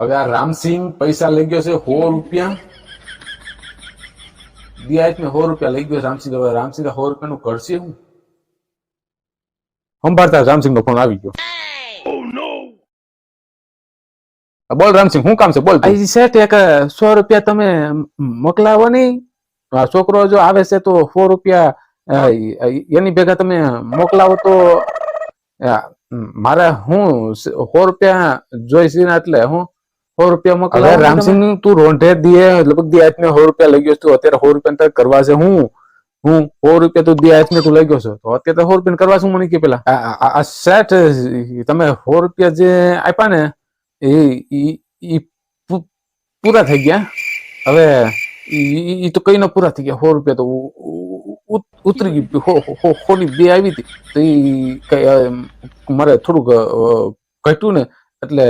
હવે આ રામસિંહ પૈસા લઈ ગયો છે સો રૂપિયા. દિયાત ને સો રૂપિયા લઈ ગયો રામસિંહ હવે રામસિંહ સો રૂપિયા નું કરશે હું? સંભાળતા રામસિંહ નો ફોન આવી ગયો. બોલ રામસિંહ શું કામ છે? બોલ શેઠ એક સો રૂપિયા તમે મોકલાવો નહીં. છોકરો જો આવે છે તો સો રૂપિયા એની ભેગા તમે મોકલાવો તો મારે હું સો રૂપિયા જોઈશે એટલે હું સો રૂપિયા મોકલાવો હવે રામસિંહ તું રોંઢે દીએ લગભગ દિયાત ને સો રૂપિયા લઈ ગયો છે. તું અત્યારે સો રૂપિયા તારે કરવા છે હું. હું સો રૂપિયા તું દિયાત ને તું લઈ ગયો છો. તો અત્યારે સો રૂપિયા કરવા શું મને કે પેલા? આ- આ તમે સો રૂપિયા જે આપ્યા ને એ પૂરા થઈ ગયા. હવે ઈ તો કઈ ના પૂરા થઈ ગયા. સો રૂપિયા તો ઉતરી ગયું. હોની બે આવી હતી. તો એ મારે થોડુંક ઘટ્યું ને. એટલે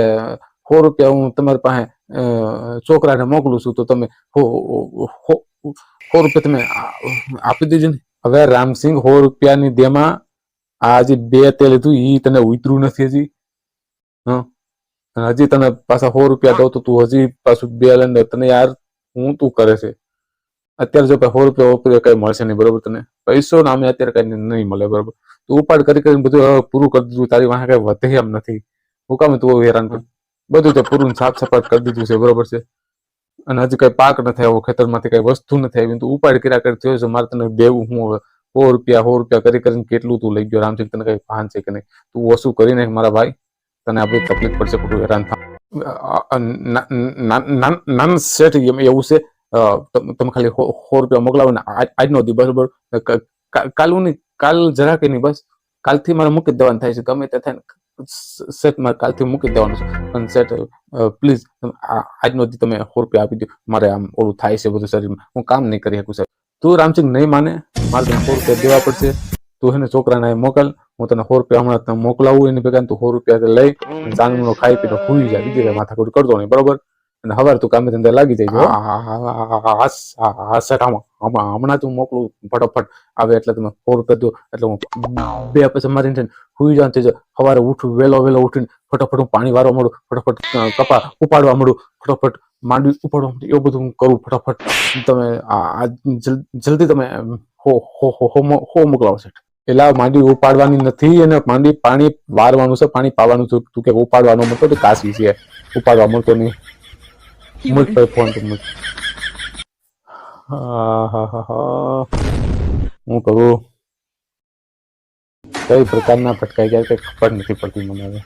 સો રૂપિયા હું તમારી પાસે છોકરાને મોકલું છું, તો તમે સો રૂપિયા તમે આપી દેજો ને. હવે રામસિંહ સો રૂપિયાની દેમાં આ જે બે તે લીધું એ તને ઉતર્યું નથી હજી. હજી તને પાછા સો રૂપિયા દઉં તો તું હજી પાછું બે લઈને તને યાર, હું તું કરે છે? અત્યારે જો સો રૂપિયા વાપરે કઈ મળશે નહીં, બરોબર તને? પૈસો નામે અત્યારે કઈ નહીં મળે, બરોબર? તું ઉપાડ કરી કરીને બધું પૂરું કરી દીધું, તારી વાંહે કઈ વધે એમ નથી. હું કામ તું હેરાન કર? બધું તો પૂરું સાફ સફાઈ કરી દીધું છે, બરોબર છે. અને હજી કઈ પાક નથી આવ્યો ખેતરમાંથી કઈ વસ્તુ નથી આવી તું ઉપાડ કર્યા કરી થયો છે, મારે તને દેવું હું હવે. સો રૂપિયા સો રૂપિયા કરી કરીને કેટલું તું લઈ ગયો રામસિંહ તને કઈ ભાન છે કે નહીં? તું ઓછું કરી નાખ મારા ભાઈ, તને આ બધી તકલીફ પડશે, ખોટું હેરાન થાય નાન શેઠ એવું છે તમે ખાલી સો રૂપિયા મોકલાવો ને આજ- આજનો દી બરોબર? ક- કા- નહીં કાલ જરાક નહીં બસ, કાલથી મારે મૂકી દેવાનું થાય છે, ગમે તે થાય ને સેટ મારે કાલથી મૂકી દેવાનું છે. અને સેટ પ્લીઝ આજનો દી તમે સો રૂપિયા આપી દો. મારે આમ ઓલું થાય છે બધું શરીરમાં. હું કામ નહીં કરી શકું, સાહેબ. તું રામસિંહ નહીં માને, મારે તને સો રૂપિયા દેવા પડશે. તું એને છોકરાને મોકલ. હું તને સો રૂપિયા હમણાં તને મોકલાવું, એની ભેગા તું સો રૂપિયા લઈ ચાંદનો ખાઈ પીને ભૂલી જાય બીજી માથાકૂટ કરતો નહીં, બરોબર? અને હવાર તું કામે ધંધે લાગી જાય હમણાં તું મોકલું, ફટોફટ. આવે એટલે તમે રૂપિયા દો. એટલે હું બે પૈસા મારી છે સુઈ જાઉં તે સવારે ઉઠું વેલો વેલો ઉઠીને ફટોફટ હું પાણી વારવા મળું, ફટોફટ કપા ઉપાડવા મળું, ફટોફટ માંડવી ઉપાડવા મળું, એવું બધું હું કરું, ફટાફટ. તમે આ જલ્દી તમે હો હો હો મોકલાવો એટલે આ માંડવી ઉપાડવાની નથી અને માંડી પાણી વારવાનું છે, પાણી પાવાનું તું કે ઉપાડવાનો મળતો કાશી છે? ઉપાડવા મળતો નહીં. મૂક ભાઈ ફોન તો મૂક હા હા હા હા હું કરું? કઈ પ્રકારના ગયા કઈ ખબર નથી પડતી મને હવે.